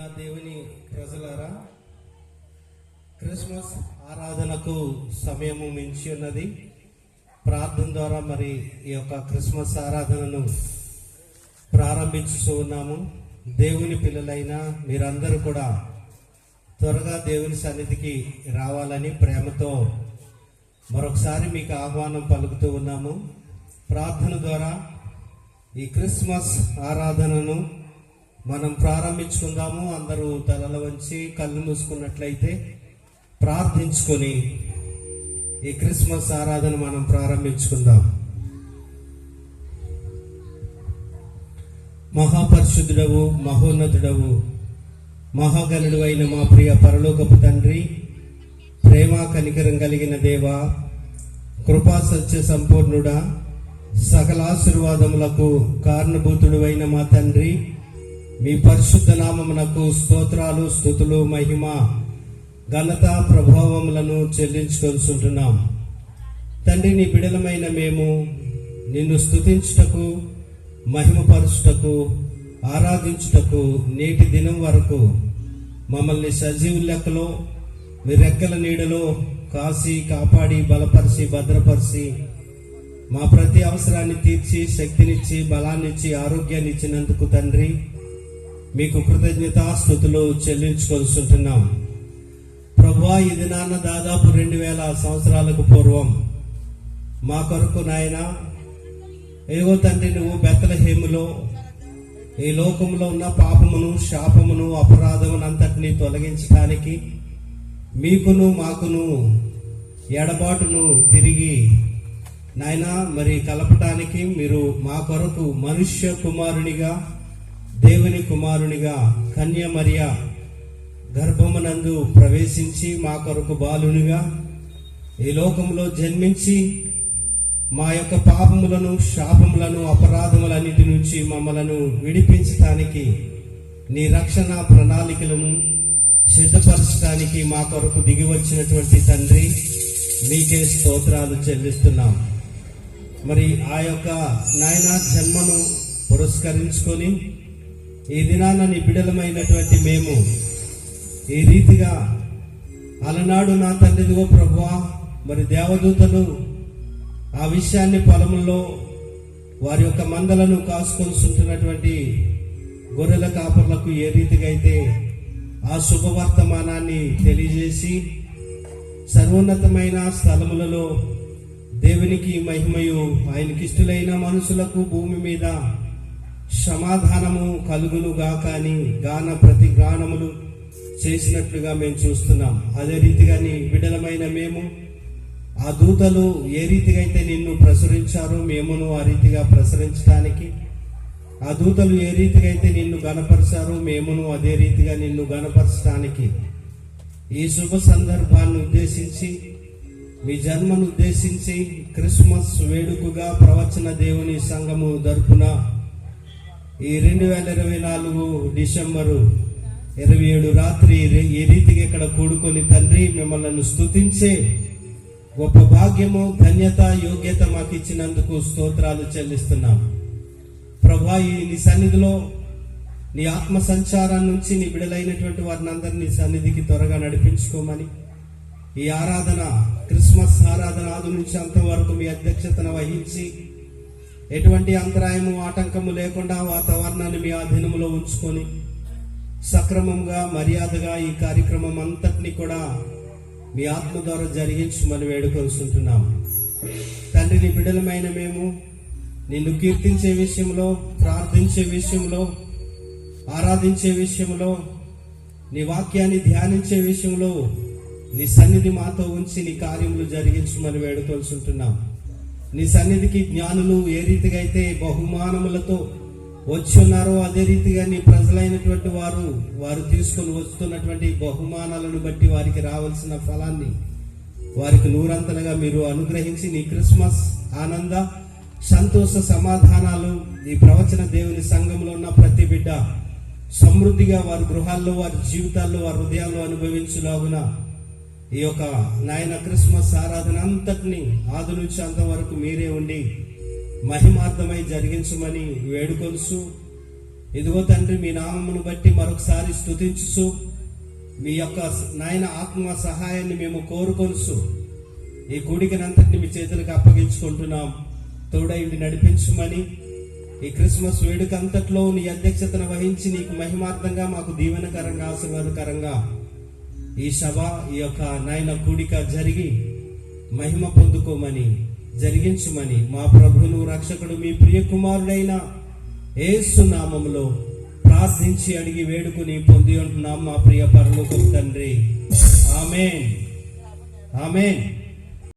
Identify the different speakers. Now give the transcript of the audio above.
Speaker 1: నా దేవుని ప్రజలారా క్రిస్మస్ ఆరాధనకు సమయము మించి ఉన్నది. ప్రార్థన ద్వారా మరి ఈ యొక్క క్రిస్మస్ ఆరాధనను ప్రారంభించుతూ ఉన్నాము. దేవుని పిల్లలైన మీరందరూ కూడా త్వరగా దేవుని సన్నిధికి రావాలని ప్రేమతో మరొకసారి మీకు ఆహ్వానం పలుకుతూ ఉన్నాము. ప్రార్థన ద్వారా ఈ క్రిస్మస్ ఆరాధనను మనం ప్రారంభించుకుందాము. అందరూ తలల వంచి కళ్ళు మూసుకున్నట్లయితే ప్రార్థించుకొని ఈ క్రిస్మస్ ఆరాధన మనం ప్రారంభించుకుందాం. మహాపరిశుద్ధుడవు మహోన్నతుడవు మహాగణుడు అయిన మా ప్రియ పరలోకపు తండ్రి ప్రేమ కనికరం కలిగిన దేవ కృపా సత్య సంపూర్ణుడా సకలాశీర్వాదములకు కారణభూతుడు అయిన మా తండ్రి మీ పరిశుద్ధ నామమునకు స్తోత్రాలు స్థుతులు మహిమ ఘనత ప్రభావములను చెల్లించుకొనుచుంటున్నాం. తండ్రి నీ బిడలమైన మేము నిన్ను స్థుతించుటకు మహిమపరచుటకు ఆరాధించుటకు నేటి దినం వరకు మమ్మల్ని సజీవు లెక్కలో మీ రెక్కల నీడలో కాసి కాపాడి బలపరిచి భద్రపరిచి మా ప్రతి అవసరాన్ని తీర్చి శక్తినిచ్చి బలాన్నిచ్చి ఆరోగ్యాన్ని ఇచ్చినందుకు తండ్రి మీకు కృతజ్ఞతాస్థుతులు చెల్లించుకొలుస్తుంటున్నాం ప్రభా ఈ దినాన్న దాదాపు రెండు వేల సంవత్సరాలకు పూర్వం మా కొరకు నాయన ఏవో తండ్రి నువ్వు బెత్తలహేములో ఈ లోకంలో ఉన్న పాపమును శాపమును అపరాధమును అంతటినీ తొలగించడానికి మీకును మాకును ఎడబాటును తిరిగి నాయన మరి కలపటానికి మీరు మా కొరకు మనుష్య కుమారునిగా దేవుని కుమారునిగా కన్య మరియ గర్భమునందు ప్రవేశించి మా కొరకు బాలునిగా ఈ లోకంలో జన్మించి మా యొక్క పాపములను శాపములను అపరాధములన్నిటి నుంచి మమ్మలను విడిపించటానికి నీ రక్షణ ప్రణాళికలను సిద్ధపరచడానికి మా కొరకు దిగి వచ్చినటువంటి తండ్రి మీకే స్తోత్రాలు చెల్లిస్తున్నాం. మరి ఆ యొక్క నాయన జన్మను పురస్కరించుకొని ఈ దినాన నీ బిడలమైనటువంటి మేము ఈ రీతిగా అలనాడు నా తండ్రిదిగో ప్రభువా మరి దేవదూతలు ఆ విషయాన్ని పొలంలో వారి యొక్క మందలను కాసుకొలుసుంటున్నటువంటి గొర్రెల కాపర్లకు ఏ రీతిగా అయితే ఆ శుభవర్తమానాన్ని తెలియజేసి సర్వోన్నతమైన స్థలములలో దేవునికి మహిమయు ఆయనకిష్టులైన మనుషులకు భూమి మీద సమాధానము కలుగును గాక అని గాన ప్రతి గానములు చేసినట్లుగా మేము చూస్తున్నాం. అదే రీతిగా నీ బిడలమైన మేము ఆ దూతలు ఏ రీతిగా అయితే నిన్ను ప్రసరించారో మేమును ఆ రీతిగా ప్రసరించడానికి ఆ దూతలు ఏ రీతిగా అయితే నిన్ను గనపరిచారో మేమును అదే రీతిగా నిన్ను గనపరచడానికి ఈ శుభ సందర్భాన్ని ఉద్దేశించి మీ జన్మను ఉద్దేశించి క్రిస్మస్ వేడుకగా ప్రవచన దేవుని సంఘము జరుపున ఈ రెండు వేల ఇరవై నాలుగు డిసెంబరు ఇరవై ఏడు రాత్రి ఈ రీతిగా ఇక్కడ కూడుకొని తండ్రి మిమ్మల్ని స్తుతించే గొప్ప భాగ్యము ధన్యత యోగ్యత మాకు ఇచ్చినందుకు స్తోత్రాలు చెల్లిస్తున్నాం. ప్రభా ఈ నీ సన్నిధిలో నీ ఆత్మ సంచారం నుంచి నీ బిడలైనటువంటి వారిని అందరినీ సన్నిధికి త్వరగా నడిపించుకోమని ఈ ఆరాధన క్రిస్మస్ ఆరాధన ఆది నుంచి అంతవరకు మీ అధ్యక్షతను వహించి ఎటువంటి అంతరాయము ఆటంకము లేకుండా వాతావరణాన్ని మీ ఆధీనంలో ఉంచుకొని సక్రమంగా మర్యాదగా ఈ కార్యక్రమం అంతటిని కూడా మీ ఆత్మ ద్వారా జరిగించమని వేడుకొలుస్తుంటున్నాం తండ్రిని బిడలమైన మేము నిన్ను కీర్తించే విషయంలో ప్రార్థించే విషయంలో ఆరాధించే విషయంలో నీ వాక్యాన్ని ధ్యానించే విషయంలో నీ సన్నిధి మాతో ఉంచి నీ కార్యములు జరిగించమని వేడుకొలుసుంటున్నాం నీ సన్నిధికి జ్ఞానులు ఏ రీతిగా అయితే బహుమానములతో వచ్చి ఉన్నారో అదే రీతిగా నీ ప్రజలైనటువంటి వారు వారు తీసుకొని వస్తున్నటువంటి బహుమానాలను బట్టి వారికి రావాల్సిన ఫలాన్ని వారికి నూరంతలుగా మీరు అనుగ్రహించి నీ క్రిస్మస్ ఆనంద సంతోష సమాధానాలు ఈ ప్రవచన దేవుని సంఘంలో ఉన్న ప్రతి బిడ్డ సమృద్ధిగా వారి గృహాల్లో వారి జీవితాల్లో వారి హృదయాల్లో అనుభవించులాగున ఈ యొక్క నాయన క్రిస్మస్ ఆరాధన అంతటిని ఆది నుంచి అంతవరకు మీరే ఉండి మహిమార్థమై జరిగించమని వేడుకొలుసు ఇదిగో తండ్రి మీ నామమును బట్టి మరొకసారి స్థుతించు మీ యొక్క నాయన ఆత్మ సహాయాన్ని మేము కోరుకొనుసు ఈ గుడికినంతటిని మీ చేతులకు అప్పగించుకుంటున్నాం. తోడైండి నడిపించమని ఈ క్రిస్మస్ వేడుక అంతట్లో నీ అధ్యక్షతను వహించి నీకు మహిమార్థంగా మాకు దీవెనకరంగా ఆశీర్వాదకరంగా ఈ సభ ఈ యొక్క నాయన కూడిక జరిగి మహిమ పొందుకోమని జరిగించుమని మా ప్రభువును రక్షకుడు మీ ప్రియ కుమారుడైన యేసు ప్రార్థించి అడిగి వేడుకుని పొంది ఉంటున్నాం మా ప్రియ పరలోకపు తండ్రి. ఆమెన్. ఆమెన్.